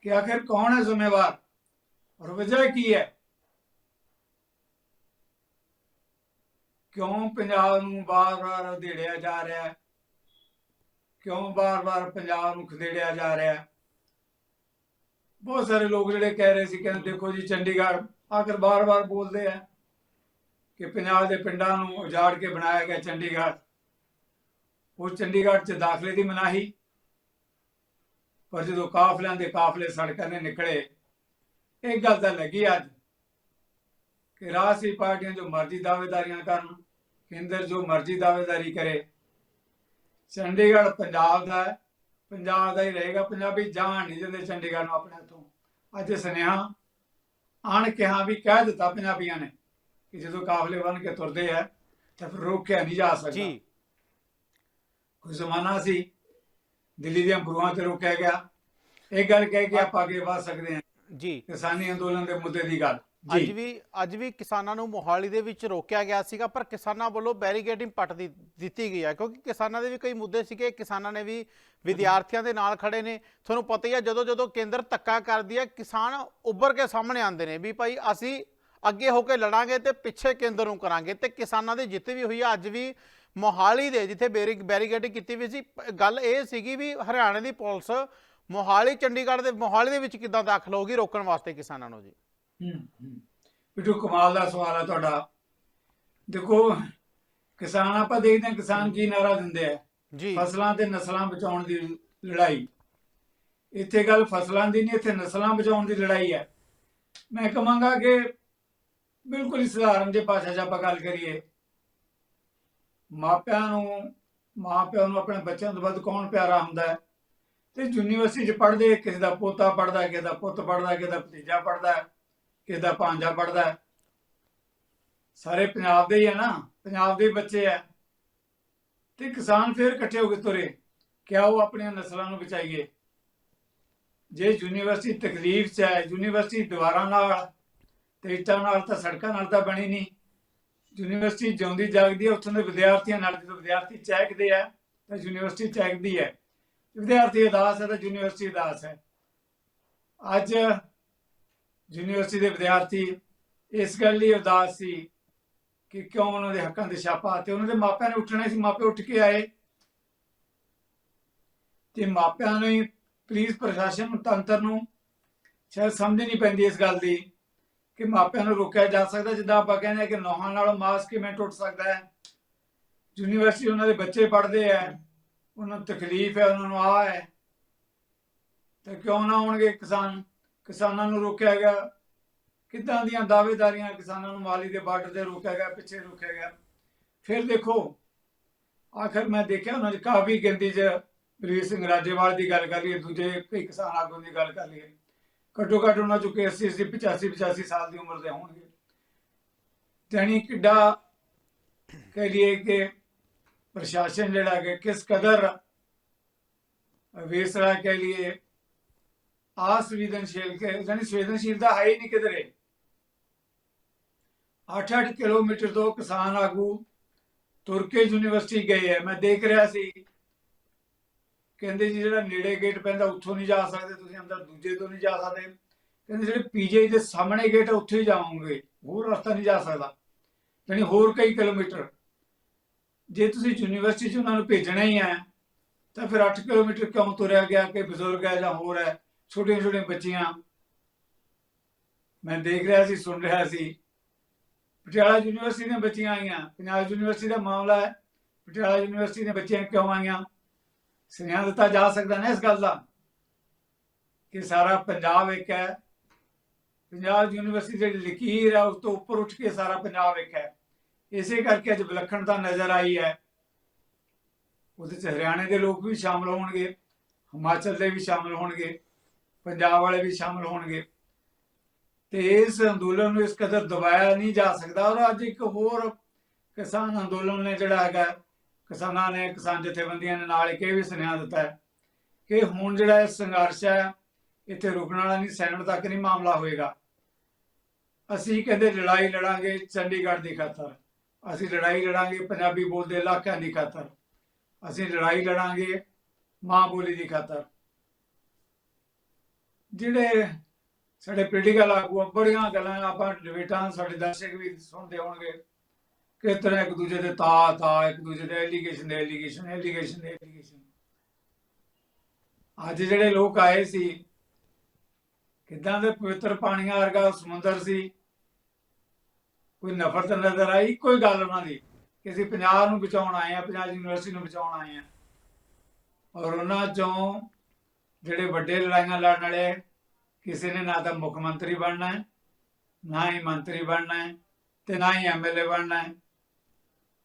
ਕਿ ਆਖਿਰ ਕੌਣ ਹੈ ਜ਼ਿੰਮੇਵਾਰ? ਔਰ ਵਜ੍ਹਾ ਕੀ ਹੈ? ਕਿਉਂ ਪੰਜਾਬ ਨੂੰ ਬਾਰ-ਬਾਰ ਅਧੇੜਿਆ ਜਾ ਰਿਹਾ ਹੈ? ਕਿਉਂ ਬਾਰ-ਬਾਰ ਪੰਜਾਬ ਨੂੰ ਖਦੇੜਿਆ ਜਾ ਰਿਹਾ ਹੈ? ਬਹੁਤ ਸਾਰੇ ਲੋਕ ਜਿਹੜੇ ਕਹਿ ਰਹੇ ਸੀ, ਕਹਿੰਦੇ ਦੇਖੋ ਜੀ ਚੰਡੀਗੜ੍ਹ, ਆਖਰ ਬਾਰ-ਬਾਰ ਬੋਲਦੇ ਆ ਕਿ ਪੰਜਾਬ ਦੇ ਪਿੰਡਾਂ ਨੂੰ ਉਜਾੜ ਕੇ ਬਣਾਇਆ ਗਿਆ ਚੰਡੀਗੜ੍ਹ। ਉਹ ਚੰਡੀਗੜ੍ਹ 'ਚ ਦਾਖਲੇ ਦੀ ਮਨਾਹੀ, ਪਰ ਜਦੋਂ ਕਾਫਲਿਆਂ ਦੇ ਕਾਫਲੇ ਸੜਕਾਂ ਨੇ ਨਿਕਲੇ, ਇਹ ਗੱਲ ਤਾਂ ਲੱਗੀ ਅੱਜ। ਕਿ ਰਾਜਸੀ ਪਾਰਟੀਆਂ ਜੋ ਮਰਜ਼ੀ ਦਾਅਵੇਦਾਰੀਆਂ ਕਰਨ ਕੇਂਦਰ ਜੋ ਮਰਜ਼ੀ ਦਾਅਵੇਦਾਰੀ ਕਰੇ। ਚੰਡੀਗੜ੍ਹ ਪੰਜਾਬ ਦਾ ਹੈ। ਪੰਜਾਬ ਦਾ ਹੀ ਰਹੇਗਾ। ਪੰਜਾਬੀ ਜਾਣ ਨਹੀਂ ਦਿੰਦੇ ਚੰਡੀਗੜ੍ਹ ਨੂੰ ਆਪਣੇ ਹੱਥੋਂ। ਅੱਜ ਸੁਨੇਹਾ ਆਣ ਕੇ ਹਾਂ ਵੀ ਕਹਿ ਦਿੱਤਾ ਪੰਜਾਬੀਆਂ ਨੇ ਕਿ ਜਦੋਂ ਕਾਫਲੇ ਬਣ ਕੇ ਤੁਰਦੇ ਆ ਤਾਂ ਫਿਰ ਰੋਕਿਆ ਨਹੀਂ ਜਾ ਸਕਦਾ। ਜੀ। ਕੋਈ ਜ਼ਮਾਨਾ ਸੀ ਦਿੱਲੀ ਦੀਆਂ ਬਰੂਹਾਂ ਤੇ ਰੋਕਿਆ ਗਿਆ। ਇਹ ਗੱਲ ਕਹਿ ਕੇ ਆਪਾਂ ਅੱਗੇ ਵਧ ਸਕਦੇ ਹਾਂ। ਜੀ। ਕਿਸਾਨੀ ਅੰਦੋਲਨ ਦੇ ਮੁੱਦੇ ਦੀ ਗੱਲ। ਅੱਜ ਵੀ ਅੱਜ ਵੀ ਕਿਸਾਨਾਂ ਨੂੰ ਮੋਹਾਲੀ ਦੇ ਵਿੱਚ ਰੋਕਿਆ ਗਿਆ ਸੀਗਾ, ਪਰ ਕਿਸਾਨਾਂ ਵੱਲੋਂ ਬੈਰੀਗੇਡਿੰਗ ਪੱਟ ਦੀ- ਦਿੱਤੀ ਗਈ ਹੈ, ਕਿਉਂਕਿ ਕਿਸਾਨਾਂ ਦੇ ਵੀ ਕਈ ਮੁੱਦੇ ਸੀਗੇ, ਕਿਸਾਨਾਂ ਨੇ ਵੀ ਵਿਦਿਆਰਥੀਆਂ ਦੇ ਨਾਲ ਖੜੇ ਨੇ। ਤੁਹਾਨੂੰ ਪਤਾ ਹੀ ਹੈ, ਜਦੋਂ ਜਦੋਂ ਕੇਂਦਰ ਧੱਕਾ ਕਰਦੀ ਹੈ, ਕਿਸਾਨ ਉੱਭਰ ਕੇ ਸਾਹਮਣੇ ਆਉਂਦੇ ਨੇ ਵੀ ਭਾਈ ਅਸੀਂ ਅੱਗੇ ਹੋ ਕੇ ਲੜਾਂਗੇ ਤੇ ਪਿੱਛੇ ਕੇਂਦਰ ਨੂੰ ਕਰਾਂਗੇ, ਤੇ ਕਿਸਾਨਾਂ ਦੀ ਜਿੱਤ ਵੀ ਹੋਈ ਹੈ। ਅੱਜ ਵੀ ਮੋਹਾਲੀ ਦੇ, ਜਿੱਥੇ ਬੈਰੀ ਬੈਰੀਗੇਡਿੰਗ ਕੀਤੀ ਵੀ ਸੀ, ਗੱਲ ਇਹ ਸੀਗੀ ਵੀ ਹਰਿਆਣੇ ਦੀ ਪੁਲਿਸ ਮੋਹਾਲੀ, ਚੰਡੀਗੜ੍ਹ ਦੇ, ਮੋਹਾਲੀ ਦੇ ਵਿੱਚ ਕਿੱਦਾਂ ਦਾਖਲ ਹੋਗੀ ਰੋਕਣ ਵਾਸਤੇ ਕਿਸਾਨਾਂ ਨੂੰ ਜੀ। ਬਿੱਟੂ ਕਮਾਲ ਦਾ ਸਵਾਲ ਹੈ ਤੁਹਾਡਾ। ਦੇਖੋ ਕਿਸਾਨ ਆਪਾਂ ਦੇਖਦੇ ਹਾਂ ਕਿਸਾਨ ਕੀ ਨਾਰਾ ਦਿੰਦੇ ਆ। ਜੀ। ਫਸਲਾਂ ਤੇ ਨਸਲਾਂ ਬਚਾਉਣ ਦੀ ਲੜਾਈ। ਇੱਥੇ ਗੱਲ ਫਸਲਾਂ ਦੀ ਨਹੀਂ ਇੱਥੇ ਨਸਲਾਂ ਬਚਾਉਣ ਦੀ ਲੜਾਈ ਹੈ ਮੈਂ ਕਹਾਂਗਾ ਕਿ ਬਿਲਕੁਲ ਹੀ ਸਧਾਰਨ ਜੇ ਭਾਸ਼ਾ 'ਚ ਆਪਾਂ ਗੱਲ ਕਰੀਏ ਮਾਪਿਆਂ ਨੂੰ ਮਾਪਿਆਂ ਨੂੰ ਆਪਣੇ ਬੱਚਿਆਂ ਤੋਂ ਵੱਧ ਕੌਣ ਪਿਆਰਾ ਹੁੰਦਾ ਹੈ? ਤੇ ਯੂਨੀਵਰਸਿਟੀ 'ਚ ਪੜ੍ਹਦੇ ਕਿਸੇ ਦਾ ਪੋਤਾ ਪੜ੍ਹਦਾ ਕਿਸੇ ਦਾ ਪੁੱਤ ਪੜ੍ਹਦਾ ਕਿਸੇ ਦਾ ਭਤੀਜਾ ਪੜ੍ਹਦਾ ਕਿਸੇ ਦਾ ਭਾਂਜਾ ਪੜਦਾ ਸਾਰੇ ਪੰਜਾਬ ਦੇ ਹੀ ਆ ਨਾ, ਪੰਜਾਬ ਦੇ ਬੱਚੇ ਆ ਤੇ ਕਿਸਾਨ ਫਿਰ ਇਕੱਠੇ ਹੋ ਕੇ ਤੁਰੇ। ਕਿਆ ਉਹ ਆਪਣੀਆਂ ਨਸਲਾਂ ਨੂੰ ਬਚਾਈਏ। ਜੇ ਯੂਨੀਵਰਸਿਟੀ ਤਕਲੀਫ 'ਚ ਹੈ, ਯੂਨੀਵਰਸਿਟੀ ਦੀਵਾਰਾਂ ਨਾਲ ਤੇ ਇੱਟਾਂ ਨਾਲ ਤਾਂ ਸੜਕਾਂ ਨਾਲ ਤਾਂ ਬਣੀ ਨਹੀਂ। ਯੂਨੀਵਰਸਿਟੀ ਜਿਉਂਦੀ ਜਾਗਦੀ ਹੈ, ਉੱਥੋਂ ਦੇ ਵਿਦਿਆਰਥੀਆਂ ਨਾਲ ਜਦੋਂ ਵਿਦਿਆਰਥੀ ਚਹਿਕਦੇ ਆ ਤਾਂ ਯੂਨੀਵਰਸਿਟੀ ਚਹਿਕਦੀ ਹੈ। ਵਿਦਿਆਰਥੀ ਉਦਾਸ ਹੈ ਤਾਂ ਯੂਨੀਵਰਸਿਟੀ ਉਦਾਸ ਹੈ। ਅੱਜ ਯੂਨੀਵਰਸਿਟੀ ਦੇ ਵਿਦਿਆਰਥੀ ਇਸ ਗੱਲ ਲਈ ਉਦਾਸ ਸੀ ਕਿ ਕਿਉਂ ਉਹਨਾਂ ਦੇ ਹੱਕਾਂ ਦੇ ਛਾਪਾ ਤੇ ਉਹਨਾਂ ਦੇ ਮਾਪਿਆਂ ਨੇ ਉੱਠਣਾ ਸੀ, ਮਾਪੇ ਉੱਠ ਕੇ ਆਏ। ਤੇ ਮਾਪਿਆਂ ਨੂੰ ਪੁਲਿਸ, ਪ੍ਰਸ਼ਾਸਨ, ਤੰਤਰ ਨੂੰ ਸ਼ਾਇਦ ਸਮਝ ਨਹੀਂ ਪੈਂਦੀ ਇਸ ਗੱਲ ਦੀ ਕਿ ਮਾਪਿਆਂ ਨੂੰ ਰੋਕਿਆ ਜਾ ਸਕਦਾ ਜਿੱਦਾਂ ਆਪਾਂ ਕਹਿੰਦੇ ਕਿ ਨੌਹਾਂ ਨਾਲੋਂ ਮਾਸ ਕਿਵੇਂ ਟੁੱਟ ਸਕਦਾ ਹੈ। ਯੂਨੀਵਰਸਿਟੀ ਉਹਨਾਂ ਦੇ ਬੱਚੇ ਪੜ੍ਹਦੇ ਆ ਉਹਨਾਂ ਨੂੰ ਤਕਲੀਫ ਹੈ, ਉਹਨਾਂ ਨੂੰ ਆ ਹੈ। ਤੇ ਕਿਉਂ ਨਾ ਆਉਣਗੇ ਕਿਸਾਨ? ਕਿਸਾਨਾਂ ਨੂੰ ਰੋਕਿਆ ਗਿਆ। ਕਿੱਦਾਂ ਦੀਆਂ ਦਾਅਵੇਦਾਰੀਆਂ ਕਿਸਾਨਾਂ ਨੂੰ ਮਾਲੀ ਦੇ ਬਾਰਡਰ ਤੇ ਰੋਕਿਆ ਗਿਆ, ਪਿੱਛੇ ਰੋਕਿਆ ਗਿਆ। ਫਿਰ ਦੇਖੋ, ਆਖਰ ਮੈਂ ਦੇਖਿਆ ਉਹਨਾਂ 'ਚ ਕਾਫੀ ਗਿਣਤੀ 'ਚ ਬਲਵੀਰ ਸਿੰਘ ਰਾਜੇਵਾਲ ਦੀ ਗੱਲ ਕਰ ਲਈਏ, ਦੂਜੇ ਕਈ ਕਿਸਾਨ ਆਗੂ ਦੀ ਗੱਲ ਕਰ ਲਈਏ। ਘੱਟੋ ਘੱਟ ਉਹਨਾਂ ਚੋਂ ਕਿ 80 80 85 85 ਸਾਲ ਦੀ ਉਮਰ ਦੇ ਹੋਣਗੇ। ਜਾਣੀ ਕਿੱਡਾ ਕਹਿ ਲਈਏ ਕਿ ਪ੍ਰਸ਼ਾਸਨ ਜਿਹੜਾ ਕਿ ਕਿਸ ਕਦਰ ਵੇਸਰਾ ਕਹਿ ਲਈਏ ਆ ਕੇ ਜਾਨੀ ਸੰਵੇਦਨਸ਼ੀਲਤਾ ਹੈ ਹੀ ਨਹੀਂ ਕਿਧਰੇ 8-8 ਕਿਲੋਮੀਟਰ ਤੋਂ ਕਿਸਾਨ ਆਗੂ ਤੁਰਕੇ ਯੂਨੀਵਰਸਿਟੀ ਗਏ ਹੈ ਮੈਂ ਦੇਖ ਰਿਹਾ ਸੀ ਕਹਿੰਦੇ ਜੀ ਜਿਹੜਾ ਨੇੜੇ ਗੇਟ ਪੈਂਦਾ ਉੱਥੋਂ ਨਹੀਂ ਜਾ ਸਕਦੇ ਤੁਸੀਂ ਅੰਦਰ ਦੂਜੇ ਤੋਂ ਨਹੀਂ ਜਾ ਸਕਦੇ ਕਹਿੰਦੇ ਜਿਹੜੇ ਪੀਜੇ ਦੇ ਸਾਹਮਣੇ ਗੇਟ ਉੱਥੇ ਹੀ ਜਾਵੋਗੇ ਹੋਰ ਰਸਤਾ ਨਹੀਂ ਜਾ ਸਕਦਾ ਯਾਨੀ ਹੋਰ ਕਈ ਕਿਲੋਮੀਟਰ ਜੇ ਤੁਸੀਂ ਯੂਨੀਵਰਸਿਟੀ 'ਚ ਉਹਨਾਂ ਨੂੰ ਭੇਜਣਾ ਹੀ ਹੈ ਤਾਂ ਫਿਰ 8 ਕਿਲੋਮੀਟਰ ਕਿਉਂ ਤੁਰਿਆ ਗਿਆ ਕਿ ਬਜ਼ੁਰਗ ਹੈ ਜਾਂ ਹੋਰ ਹੈ ਛੋਟੀਆਂ ਛੋਟੀਆਂ ਬੱਚੀਆਂ। ਮੈਂ ਦੇਖ ਰਿਹਾ ਸੀ, ਸੁਣ ਰਿਹਾ ਸੀ। ਪਟਿਆਲਾ ਯੂਨੀਵਰਸਿਟੀ ਦੀਆਂ ਬੱਚੀਆਂ ਆਈਆਂ। ਪੰਜਾਬ ਯੂਨੀਵਰਸਿਟੀ ਦਾ ਮਾਮਲਾ ਹੈ। ਪਟਿਆਲਾ ਯੂਨੀਵਰਸਿਟੀ ਦੀਆਂ ਬੱਚੀਆਂ ਕਿਉਂ ਆਈਆਂ? ਸੁਨੇਹਾ ਦਿੱਤਾ ਜਾ ਸਕਦਾ ਨਾ ਇਸ ਗੱਲ ਦਾ ਕਿ ਸਾਰਾ ਪੰਜਾਬ ਇੱਕ ਹੈ। ਪੰਜਾਬ ਯੂਨੀਵਰਸਿਟੀ ਜਿਹੜੀ ਲਕੀਰ ਹੈ, ਉਸ ਤੋਂ ਉੱਪਰ ਉੱਠ ਕੇ ਸਾਰਾ ਪੰਜਾਬ ਇੱਕ ਹੈ। ਇਸੇ ਕਰਕੇ ਅੱਜ ਵਿਲੱਖਣਤਾ ਨਜ਼ਰ ਆਈ ਹੈ। ਉਹਦੇ ਚ ਹਰਿਆਣੇ ਦੇ ਲੋਕ ਵੀ ਸ਼ਾਮਲ ਹੋਣਗੇ, ਹਿਮਾਚਲ ਦੇ ਵੀ ਸ਼ਾਮਲ ਹੋਣਗੇ। ਪੰਜਾਬ ਵਾਲੇ ਵੀ ਸ਼ਾਮਲ ਹੋਣਗੇ। ਤੇ ਇਸ ਅੰਦੋਲਨ ਨੂੰ ਇਸ ਕਦਰ ਦਬਾਇਆ ਨਹੀਂ ਜਾ ਸਕਦਾ। ਔਰ ਅੱਜ ਇੱਕ ਹੋਰ ਕਿਸਾਨ ਅੰਦੋਲਨ ਨੇ ਜਿਹੜਾ ਹੈਗਾ, ਕਿਸਾਨਾਂ ਨੇ, ਕਿਸਾਨ ਜਥੇਬੰਦੀਆਂ ਨੇ ਨਾਲ ਇੱਕ ਇਹ ਵੀ ਸੁਨੇਹਾ ਦਿੱਤਾ ਕਿ ਹੁਣ ਜਿਹੜਾ ਇਹ ਸੰਘਰਸ਼ ਹੈ, ਇੱਥੇ ਰੁਕਣ ਵਾਲਾ ਨਹੀਂ ਸੈਨੇਟ ਤੱਕ ਨਹੀਂ ਮਾਮਲਾ ਹੋਏਗਾ। ਅਸੀਂ ਕਹਿੰਦੇ ਲੜਾਈ ਲੜਾਂਗੇ ਚੰਡੀਗੜ੍ਹ ਦੀ ਖਾਤਰ। ਅਸੀਂ ਲੜਾਈ ਲੜਾਂਗੇ, ਪੰਜਾਬੀ ਬੋਲਦੇ ਇਲਾਕਿਆਂ ਦੀ ਖਾਤਰ। ਅਸੀਂ ਲੜਾਈ ਲੜਾਂਗੇ ਮਾਂ ਬੋਲੀ ਦੀ ਖਾਤਰ। ਜਿਹੜੇ ਸਾਡੇ ਪੋਲੀਟੀਕਲ ਆਗੂ ਆ, ਬੜੀਆਂ ਗੱਲਾਂ ਆਪਾਂ ਡਿਬੇਟਾਂ ਸਾਡੇ ਦਰਸ਼ਕ ਵੀ ਸੁਣਦੇ ਹੋਣਗੇ ਕਿਸ ਤਰ੍ਹਾਂ ਇੱਕ ਦੂਜੇ ਦੇ ਤਾ ਤਾ ਇੱਕ ਦੂਜੇ ਦੇ ਐਲੀਗੇਸ਼ਨ ਦੇ ਐਲੀਗੇਸ਼ਨ ਐਲੀਗੇਸ਼ਨ ਦੇ ਐਲੀਗੇਸ਼ਨ ਅੱਜ ਜਿਹੜੇ ਲੋਕ ਆਏ ਸੀ ਕਿਦਾਂ ਦੇ ਪਵਿੱਤਰ ਪਾਣੀਆਂ ਵਰਗਾ ਸਮੁੰਦਰ ਸੀ ਕੋਈ ਨਫ਼ਰਤ ਨਜ਼ਰ ਆਈ ਕੋਈ ਗੱਲ ਉਹਨਾਂ ਦੀ ਕਿ ਅਸੀਂ ਪੰਜਾਬ ਨੂੰ ਬਚਾਉਣ ਆਏ ਆ ਪੰਜਾਬ ਯੂਨੀਵਰਸਿਟੀ ਨੂੰ ਬਚਾਉਣ ਆਏ ਆ ਔਰ ਉਹਨਾਂ ਚੋਂ ਜਿਹੜੇ ਵੱਡੇ ਲੜਾਈਆਂ ਲੜਨ ਵਾਲੇ ਕਿਸੇ ਨੇ ਨਾ ਤਾਂ ਮੁੱਖ ਮੰਤਰੀ ਬਣਨਾ ਹੈ, ਨਾ ਹੀ ਮੰਤਰੀ ਬਣਨਾ ਹੈ ਤੇ ਨਾ ਹੀ ਐਮਐਲਏ ਬਣਨਾ ਹੈ।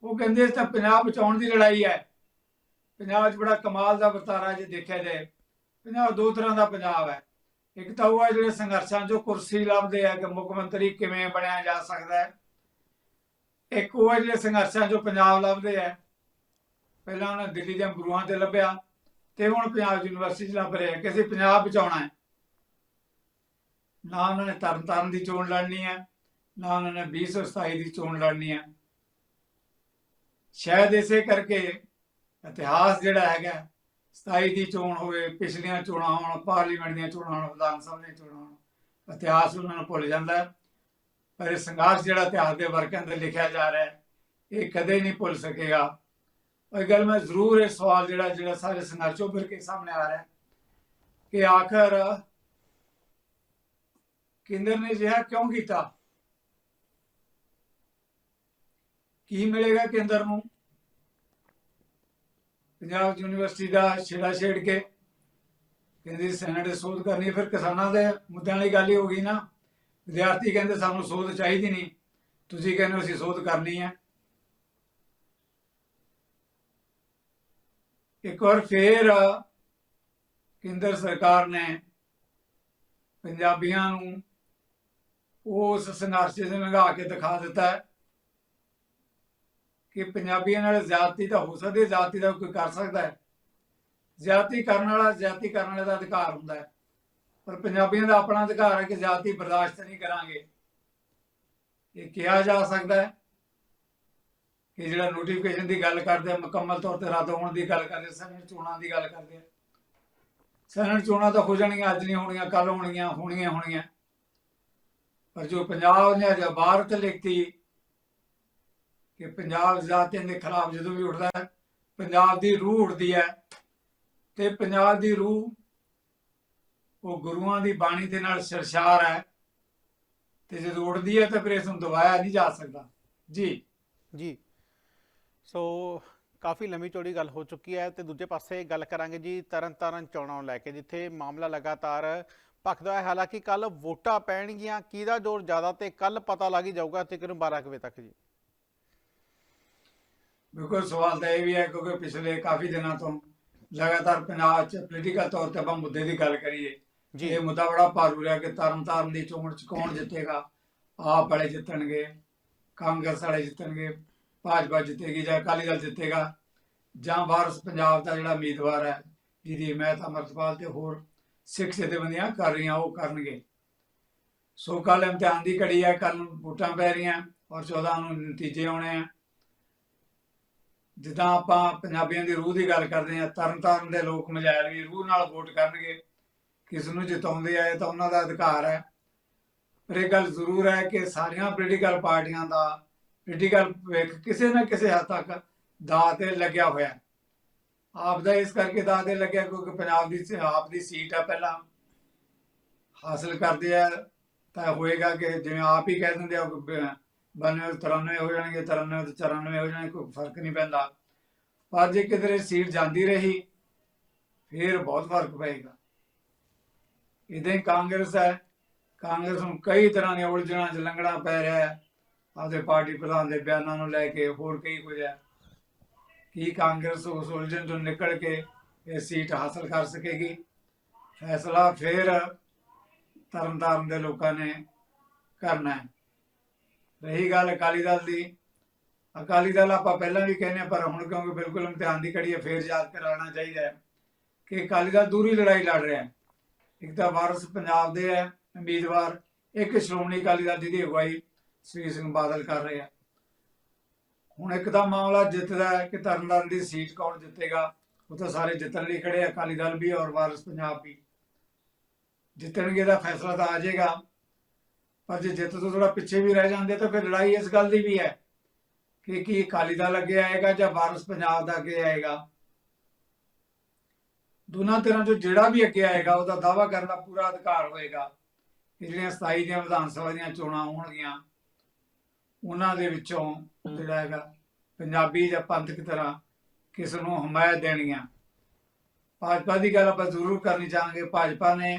ਉਹ ਕਹਿੰਦੇ ਇਸ ਤਾਂ ਪੰਜਾਬ ਬਚਾਉਣ ਦੀ ਲੜਾਈ ਹੈ। ਪੰਜਾਬ 'ਚ ਬੜਾ ਕਮਾਲ ਦਾ ਵਰਤਾਰਾ ਜੇ ਦੇਖਿਆ ਜਾਏ, ਪੰਜਾਬ ਦੋ ਤਰ੍ਹਾਂ ਦਾ ਪੰਜਾਬ ਹੈ। ਇੱਕ ਤਾਂ ਉਹ ਹੈ ਜਿਹੜੇ ਸੰਘਰਸ਼ਾਂ 'ਚੋਂ ਕੁਰਸੀ ਲੱਭਦੇ ਆ ਕਿ ਮੁੱਖ ਮੰਤਰੀ ਕਿਵੇਂ ਬਣਿਆ ਜਾ ਸਕਦਾ ਹੈ। ਇੱਕ ਉਹ ਜਿਹੜੇ ਸੰਘਰਸ਼ਾਂ 'ਚੋਂ ਪੰਜਾਬ ਲੱਭਦੇ ਆ। ਪਹਿਲਾਂ ਉਹਨਾਂ ਦਿੱਲੀ ਦੀਆਂ ਗੁਰੂਆਂ ਤੇ ਲੱਭਿਆ ਤੇ ਹੁਣ ਪੰਜਾਬ ਯੂਨੀਵਰਸਿਟੀ 'ਚ ਲੱਭ ਰਿਹਾ ਕਿ ਅਸੀਂ ਪੰਜਾਬ ਬਚਾਉਣਾ ਹੈ। ਨਾ ਉਹਨਾਂ ਨੇ ਤਰਨਤਾਰਨ ਦੀ ਚੋਣ ਲੜਨੀ ਹੈ, ਨਾ ਉਹਨਾਂ ਨੇ 2027 ਦੀ ਚੋਣ ਲੜਨੀ ਹੈ। ਸ਼ਾਇਦ ਇਸੇ ਕਰਕੇ ਇਤਿਹਾਸ ਜਿਹੜਾ ਹੈਗਾ 27 ਦੀ ਚੋਣ ਹੋਵੇ, ਪਿਛਲੀਆਂ ਚੋਣਾਂ ਹੋਣ, ਪਾਰਲੀਮੈਂਟ ਦੀਆਂ ਚੋਣਾਂ ਹੋਣ, ਵਿਧਾਨ ਸਭਾ ਦੀਆਂ ਚੋਣਾਂ ਹੋਣ, ਇਤਿਹਾਸ ਉਹਨਾਂ ਨੂੰ ਭੁੱਲ ਜਾਂਦਾ ਹੈ। ਪਰ ਇਹ ਸੰਘਰਸ਼ ਜਿਹੜਾ ਇਤਿਹਾਸ ਦੇ ਵਰਕਾਂ ਤੇ ਲਿਖਿਆ ਜਾ ਰਿਹਾ ਹੈ, ਇਹ ਕਦੇ ਨਹੀਂ ਭੁੱਲ ਸਕੇਗਾ। ਉਹ ਗੱਲ ਮੈਂ ਜ਼ਰੂਰ ਇਹ ਸਵਾਲ ਜਿਹੜਾ ਜਿਹੜਾ ਸਾਰੇ ਸੰਘਰਸ਼ ਉੱਭਰ ਕੇ ਸਾਹਮਣੇ ਆ ਰਿਹਾ ਕਿ ਆਖਰ ਕੇਂਦਰ ਨੇ ਜਿਹਾ ਕਿਉਂ ਕੀਤਾ? ਕੀ ਮਿਲੇਗਾ ਕੇਂਦਰ ਨੂੰ? ਪੰਜਾਬ ਯੂਨੀਵਰਸਿਟੀ ਦਾ ਛੇੜਾ ਛੇੜ ਕੇ ਕਹਿੰਦੇ ਸੈਨੇਟ ਸੋਧ ਕਰਨੀ ਫਿਰ ਕਿਸਾਨਾਂ ਦੇ ਮੁੱਦਿਆਂ ਵਾਲੀ ਗੱਲ ਹੀ ਹੋ ਗਈ ਨਾ। ਵਿਦਿਆਰਥੀ ਕਹਿੰਦੇ ਸਾਨੂੰ ਸੋਧ ਚਾਹੀਦੀ ਨਹੀਂ। ਤੁਸੀਂ ਕਹਿੰਦੇ ਅਸੀਂ ਸੋਧ ਕਰਨੀ ਹੈ। ਇੱਕ ਵਾਰ ਫੇਰ ਕੇਂਦਰ ਸਰਕਾਰ ਨੇ ਪੰਜਾਬੀਆਂ ਨੂੰ ਉਸ ਸੰਘਰਸ਼ ਦੇ ਲੰਘਾ ਕੇ ਦਿਖਾ ਦਿੱਤਾ ਕਿ ਪੰਜਾਬੀਆਂ ਨਾਲ ਜ਼ਿਆਦਤੀ ਤਾਂ ਹੋ ਸਕਦੀ ਹੈ ਜ਼ਿਆਦਤੀ ਦਾ ਕੋਈ ਕਰ ਸਕਦਾ ਹੈ। ਜ਼ਿਆਦਤੀ ਕਰਨ ਵਾਲਾ ਜ਼ਿਆਦਤੀ ਕਰਨ ਵਾਲੇ ਦਾ ਅਧਿਕਾਰ ਹੁੰਦਾ ਹੈ। ਪਰ ਪੰਜਾਬੀਆਂ ਦਾ ਆਪਣਾ ਅਧਿਕਾਰ ਹੈ ਕਿ ਜ਼ਿਆਦਤੀ ਬਰਦਾਸ਼ਤ ਨਹੀਂ ਕਰਾਂਗੇ। ਇਹ ਕਿਹਾ ਜਾ ਸਕਦਾ ਹੈ ਕਿ ਜਿਹੜਾ ਨੋਟੀਫਿਕੇਸ਼ਨ ਦੀ ਗੱਲ ਕਰਦੇ ਆ, ਮੁਕੰਮਲ ਤੌਰ ਤੇ ਰੱਦ ਹੋਣ ਦੀ ਗੱਲ ਕਰਦੇ ਸੈਨੇਟ ਚੋਣਾਂ ਦੀ ਗੱਲ ਕਰਦੇ ਆ। ਸੈਨੇਟ ਚੋਣਾਂ ਤਾਂ ਹੋ ਜਾਣਗੀਆਂ ਅੱਜ ਨਹੀਂ ਹੋਣਗੀਆਂ ਕੱਲ ਹੋਣਗੀਆਂ ਹੋਣਗੀਆਂ ਹੋਣਗੀਆਂ ਪਰ ਜੋ ਪੰਜਾਬ ਨੇ ਅੱਜ ਭਾਰਤ ਲਿਖਤੀ ਕਿ ਪੰਜਾਬ ਜ਼ਾਤੀਆਂ ਦੇ ਖਿਲਾਫ ਜਦੋਂ ਵੀ ਉੱਠਦਾ ਹੈ, ਪੰਜਾਬ ਦੀ ਰੂਹ ਉੱਠਦੀ ਹੈ ਤੇ ਪੰਜਾਬ ਦੀ ਰੂਹ ਉਹ ਗੁਰੂਆਂ ਦੀ ਬਾਣੀ ਦੇ ਨਾਲ ਸਰਸ਼ਾਰ ਹੈ ਤੇ ਜਦੋਂ ਉੱਠਦੀ ਹੈ ਤਾਂ ਫਿਰ ਇਸ ਨੂੰ ਦਬਾਇਆ ਨਹੀਂ ਜਾ ਸਕਦਾ। ਜੀ? ਜੀ। ਸੋ ਕਾਫੀ ਲੰਮੀ ਚੌੜੀ ਗੱਲ ਹੋ ਚੁੱਕੀ ਹੈ ਤੇ ਦੂਜੇ ਪਾਸੇ ਗੱਲ ਕਰਾਂਗੇ ਜੀ ਤਰਨਤਾਰਨ ਚੋਣਾਂ ਨੂੰ ਲੈ ਕੇ ਜਿੱਥੇ ਮਾਮਲਾ ਲਗਾਤਾਰ ਭਖਦਾ ਹੈ। ਹਾਲਾਂਕਿ ਕੱਲ ਵੋਟਾਂ ਪੈਣਗੀਆਂ ਕਿਹਦਾ ਜ਼ੋਰ ਜ਼ਿਆਦਾ ਤੇ ਕੱਲ ਪਤਾ ਲੱਗ ਹੀ ਜਾਊਗਾ ਤਕਰੀਬਨ 12 ਕੁ ਵਜੇ ਤੱਕ ਜੀ। ਬਿਲਕੁਲ ਸਵਾਲ ਤਾਂ ਇਹ ਵੀ ਹੈ ਕਿਉਂਕਿ ਪਿਛਲੇ ਕਾਫੀ ਦਿਨਾਂ ਤੋਂ ਲਗਾਤਾਰ ਪੰਜਾਬ 'ਚ ਪੋਲੀਟੀਕਲ ਤੌਰ ਤੇ ਆਪਾਂ ਮੁੱਦੇ ਦੀ ਗੱਲ ਕਰੀਏ ਜੀ। ਇਹ ਮੁੱਦਾ ਬੜਾ ਭਾਰੂ ਰਿਹਾ ਕਿ ਤਰਨਤਾਰਨ ਦੀ ਚੋਣ 'ਚ ਕੌਣ ਜਿੱਤੇਗਾ? ਆਪ ਵਾਲੇ ਜਿੱਤਣਗੇ ਕਾਂਗਰਸ ਵਾਲੇ ਜਿੱਤਣਗੇ ਭਾਜਪਾ ਜਿੱਤੇਗੀ ਜਾਂ ਅਕਾਲੀ ਦਲ ਜਿੱਤੇਗਾ, ਜਾਂ ਵਾਰਸ ਪੰਜਾਬ ਦਾ ਜਿਹੜਾ ਉਮੀਦਵਾਰ ਹੈ, ਜਿਹਦੀ ਹਮਾਇਤ ਅਮਰਤਪਾਲ ਤੇ ਹੋਰ ਸਿੱਖ ਜਥੇਬੰਦੀਆਂ ਕਰ ਰਹੀਆਂ, ਉਹ ਕਰਨਗੇ। ਸੋ ਕੱਲ ਇਮਤਿਹਾਨ ਦੀ ਘੜੀ ਹੈ ਕੱਲ ਵੋਟਾਂ ਪੈ ਰਹੀਆਂ, ਔਰ 14 ਨੂੰ ਨਤੀਜੇ ਆਉਣੇ ਆ। ਜਿੱਦਾਂ ਆਪਾਂ ਪੰਜਾਬੀਆਂ ਦੀ ਰੂਹ ਦੀ ਗੱਲ ਕਰਦੇ ਆ ਤਰਨਤਾਰਨ ਦੇ ਲੋਕ ਮਜਾਇਲ ਵੀ ਰੂਹ ਨਾਲ ਵੋਟ ਕਰਨਗੇ। ਕਿਸ ਨੂੰ ਜਿਤਾਉਂਦੇ ਆਏ ਤਾਂ ਉਹਨਾਂ ਦਾ ਅਧਿਕਾਰ ਹੈ। ਪਰ ਇਹ ਗੱਲ ਜ਼ਰੂਰ ਹੈ ਕਿ ਸਾਰੀਆਂ ਪੋਲੀਟੀਕਲ ਪਾਰਟੀਆਂ ਦਾ ਪੋਲੀਟੀਕਲ ਭਵਿੱਖ ਕਿਸੇ ਨਾ ਕਿਸੇ ਹੱਦ ਤੱਕ ਦਾਅ ਤੇ ਲੱਗਿਆ ਹੋਇਆ ਆਪ ਦਾ ਇਸ ਕਰਕੇ ਦਾਅ ਤੇ ਲੱਗਿਆ ਕਿਉਂਕਿ ਪੰਜਾਬ ਦੀ ਆਪ ਦੀ ਸੀਟ ਆ ਪਹਿਲਾਂ। ਹਾਸਲ ਕਰਦੇ ਆ, ਤਾਂ ਹੋਏਗਾ ਕਿ ਜਿਵੇਂ ਆਪ ਹੀ ਕਹਿ ਦਿੰਦੇ ਆ 92 93 ਹੋ ਜਾਣਗੇ 93 ਤੇ 94 ਹੋ ਜਾਣਗੇ, ਕੋਈ ਫ਼ਰਕ ਨਹੀਂ ਪੈਂਦਾ। ਪਰ ਜੇ ਕਿਧਰੇ ਸੀਟ ਜਾਂਦੀ ਰਹੀ, ਫਿਰ ਬਹੁਤ ਫ਼ਰਕ ਪਏਗਾ। ਇਦਾਂ ਹੀ ਕਾਂਗਰਸ ਹੈ, ਕਾਂਗਰਸ ਨੂੰ ਕਈ ਤਰ੍ਹਾਂ ਦੀਆਂ ਉਲਝਣਾਂ 'ਚ ਲੰਘਣਾ ਪੈ ਰਿਹਾ ਹੈ। ਆਪਦੇ ਪਾਰਟੀ ਪ੍ਰਧਾਨ ਦੇ ਬਿਆਨਾਂ ਨੂੰ ਲੈ ਕੇ ਹੋਰ ਕਈ ਕੁਝ ਹੈ। ਕੀ ਕਾਂਗਰਸ ਉਸ ਉਲਝਣ ਤੋਂ ਨਿਕਲ ਕੇ ਇਹ ਸੀਟ ਹਾਸਲ ਕਰ ਸਕੇਗੀ? ਫੈਸਲਾ ਫਿਰ ਤਰਨਤਾਰਨ ਦੇ ਲੋਕਾਂ ਨੇ ਕਰਨਾ ਹੈ। ਰਹੀ ਗੱਲ ਅਕਾਲੀ ਦਲ ਦੀ। ਅਕਾਲੀ ਦਲ ਆਪਾਂ ਪਹਿਲਾਂ ਵੀ ਕਹਿੰਦੇ ਹਾਂ, ਪਰ ਹੁਣ ਕਿਉਂਕਿ ਬਿਲਕੁਲ ਇਮਤਿਹਾਨ ਦੀ ਘੜੀ ਹੈ ਫੇਰ ਯਾਦ ਕਰਾਉਣਾ ਚਾਹੀਦਾ ਹੈ ਕਿ ਅਕਾਲੀ ਦਲ ਦੂਰੀ ਲੜਾਈ ਲੜ ਰਿਹਾ ਹੈ। ਇੱਕ ਤਾਂ ਵਾਰਸ ਪੰਜਾਬ ਦੇ ਹੈ ਉਮੀਦਵਾਰ ਇੱਕ ਸ਼੍ਰੋਮਣੀ ਅਕਾਲੀ ਦਲ ਜਿਹਦੀ ਅਗਵਾਈ ਸ੍ਰੀ ਸਿੰਘ ਬਾਦਲ ਕਰ ਰਹੇ ਆ। ਹੁਣ ਇੱਕ ਤਾਂ ਮਾਮਲਾ ਜਿੱਤਦਾ ਹੈ ਕਿ ਤਰਨਤਾਰਨ ਦੀ ਸੀਟ ਕੌਣ ਜਿੱਤੇਗਾ, ਉਹ ਤਾਂ ਸਾਰੇ ਜਿੱਤਣ ਲਈ ਖੜੇ ਆ, ਅਕਾਲੀ ਦਲ ਵੀ ਔਰ ਵਾਰਸ ਪੰਜਾਬ ਵੀ। ਜਿੱਤਣਗੇ ਦਾ ਫੈਸਲਾ ਤਾਂ ਆ ਜਾਏਗਾ। ਪਰ ਜੇ ਜਿੱਤ ਤੋਂ ਥੋੜਾ ਪਿੱਛੇ ਵੀ ਰਹਿ ਜਾਂਦੇ ਤਾਂ ਫਿਰ ਲੜਾਈ ਇਸ ਗੱਲ ਦੀ ਵੀ ਹੈ ਕਿ ਕੀ ਅਕਾਲੀ ਦਲ ਅੱਗੇ ਆਏਗਾ ਜਾਂ ਵਾਰਸ ਪੰਜਾਬ ਦਾ ਅੱਗੇ ਆਏਗਾ। ਦੋਨਾਂ ਤਰ੍ਹਾਂ ਤੋਂ ਜਿਹੜਾ ਵੀ ਅੱਗੇ ਆਏਗਾ, ਉਹਦਾ ਦਾਵਾ ਕਰਨ ਦਾ ਪੂਰਾ ਅਧਿਕਾਰ ਹੋਏਗਾ ਜਿਹੜੀਆਂ 27 ਦੀਆਂ ਵਿਧਾਨ ਸਭਾ ਦੀਆਂ ਚੋਣਾਂ ਹੋਣਗੀਆਂ ਉਹਨਾਂ ਦੇ ਵਿੱਚੋਂ ਜਿਹੜਾ ਹੈਗਾ ਪੰਜਾਬੀ ਜਾਂ ਪੰਥਕ ਤਰ੍ਹਾਂ ਕਿਸ ਨੂੰ ਹਮਾਇਤ ਦੇਣੀਆਂ ਭਾਜਪਾ ਦੀ ਗੱਲ ਆਪਾਂ ਜ਼ਰੂਰ ਕਰਨੀ ਚਾਹਾਂਗੇ। ਭਾਜਪਾ ਨੇ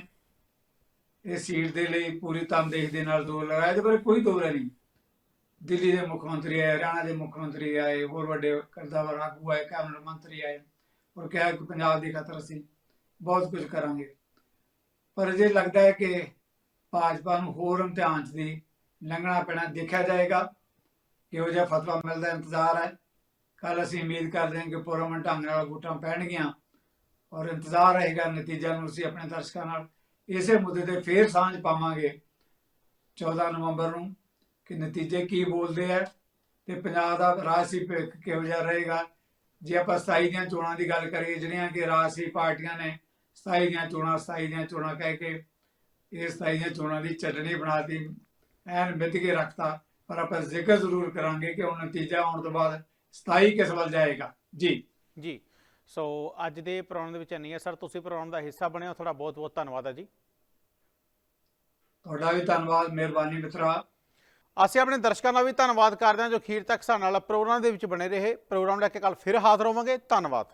ਇਹ ਸੀਟ ਦੇ ਲਈ ਪੂਰੀ ਤਨਦੇਹੀ ਦੇ ਨਾਲ ਜ਼ੋਰ ਲਗਾਇਆ ਤੇ ਪਰ ਕੋਈ ਦੋਰ ਨਹੀਂ। ਦਿੱਲੀ ਦੇ ਮੁੱਖ ਮੰਤਰੀ ਆਏ ਹਰਿਆਣਾ ਦੇ ਮੁੱਖ ਮੰਤਰੀ ਆਏ ਹੋਰ ਵੱਡੇ ਕਰਦਾਵਰ ਆਗੂ ਆਏ ਕੈਬਨਿਟ ਮੰਤਰੀ ਆਏ ਔਰ ਕਿਹਾ ਕਿ ਪੰਜਾਬ ਦੀ ਖਾਤਰ ਅਸੀਂ ਬਹੁਤ ਕੁਝ ਕਰਾਂਗੇ। ਪਰ ਜੇ ਲੱਗਦਾ ਹੈ ਕਿ ਭਾਜਪਾ ਨੂੰ ਹੋਰ ਇਮਤਿਹਾਨ 'ਚ ਦੀ ਲੰਘਣਾ ਪੈਣਾ, ਦੇਖਿਆ ਜਾਏਗਾ ਕਿਹੋ ਜਿਹਾ ਫਤਵਾ ਮਿਲਦਾ, ਇੰਤਜ਼ਾਰ ਹੈ। ਕੱਲ ਅਸੀਂ ਉਮੀਦ ਕਰਦੇ ਹਾਂ ਕਿ ਪੁਰਮਨ ਢੰਗ ਨਾਲ ਵੋਟਾਂ ਪੈਣਗੀਆਂ ਔਰ ਇੰਤਜ਼ਾਰ ਰਹੇਗਾ ਨਤੀਜਾ ਨੂੰ ਅਸੀਂ ਆਪਣੇ ਦਰਸ਼ਕਾਂ ਨਾਲ। ਇਸੇ ਮੁੱਦੇ ਤੇ ਫੇਰ ਸਾਂਝ ਪਾਵਾਂਗੇ 14 ਨਵੰਬਰ ਨੂੰ ਕਿ ਨਤੀਜੇ ਕੀ ਬੋਲਦੇ ਆ ਤੇ ਪੰਜਾਬ ਦਾ ਰਾਜਸੀ ਭਵਿੱਖ ਕਿਹੋ ਜਿਹਾ ਰਹੇਗਾ। ਜੇ ਆਪਾਂ 27 ਦੀਆਂ ਚੋਣਾਂ ਦੀ ਗੱਲ ਕਰੀਏ, ਜਿਹੜੀਆਂ ਕਿ ਰਾਜਸੀ ਪਾਰਟੀਆਂ ਨੇ 27 ਦੀਆਂ ਚੋਣਾਂ 27 ਦੀਆਂ ਚੋਣਾਂ ਕਹਿ ਕੇ ਇਹ 27 ਦੀਆਂ ਚੋਣਾਂ ਦੀ ਚਟਣੀ ਬਣਾਤੀ। ਐਨ ਮਿੱਧ ਕੇ ਰੱਖਤਾ ਪਰ ਆਪਾਂ ਜ਼ਿਕਰ ਜ਼ਰੂਰ ਕਰਾਂਗੇ ਕਿ ਹੁਣ ਨਤੀਜਾ ਆਉਣ ਤੋਂ ਬਾਅਦ 27 ਕਿਸ ਵੱਲ ਜਾਏਗਾ। ਜੀ। ਜੀ ਸੋ ਅੱਜ ਦੇ ਪ੍ਰੋਗਰਾਮ ਦੇ ਵਿੱਚ ਨਹੀਂ ਹੈ ਸਰ ਤੁਸੀਂ ਪ੍ਰੋਗਰਾਮ ਦਾ ਹਿੱਸਾ ਬਣੇ ਹੋ ਤੁਹਾਡਾ ਬਹੁਤ ਬਹੁਤ ਧੰਨਵਾਦ ਹੈ ਜੀ। ਤੁਹਾਡਾ ਵੀ ਧੰਨਵਾਦ ਮਿਹਰਬਾਨੀ ਮਿੱਤਰਾ। ਅਸੀਂ ਆਪਣੇ ਦਰਸ਼ਕਾਂ ਦਾ ਵੀ ਧੰਨਵਾਦ ਕਰਦੇ ਹਾਂ ਜੋ ਅਖੀਰ ਤੱਕ ਸਾਡੇ ਨਾਲ ਪ੍ਰੋਗਰਾਮ ਦੇ ਵਿੱਚ ਬਣੇ ਰਹੇ। ਪ੍ਰੋਗਰਾਮ ਲੈ ਕੇ ਕੱਲ ਫਿਰ ਹਾਜ਼ਰ ਹੋਵਾਂਗੇ। ਧੰਨਵਾਦ।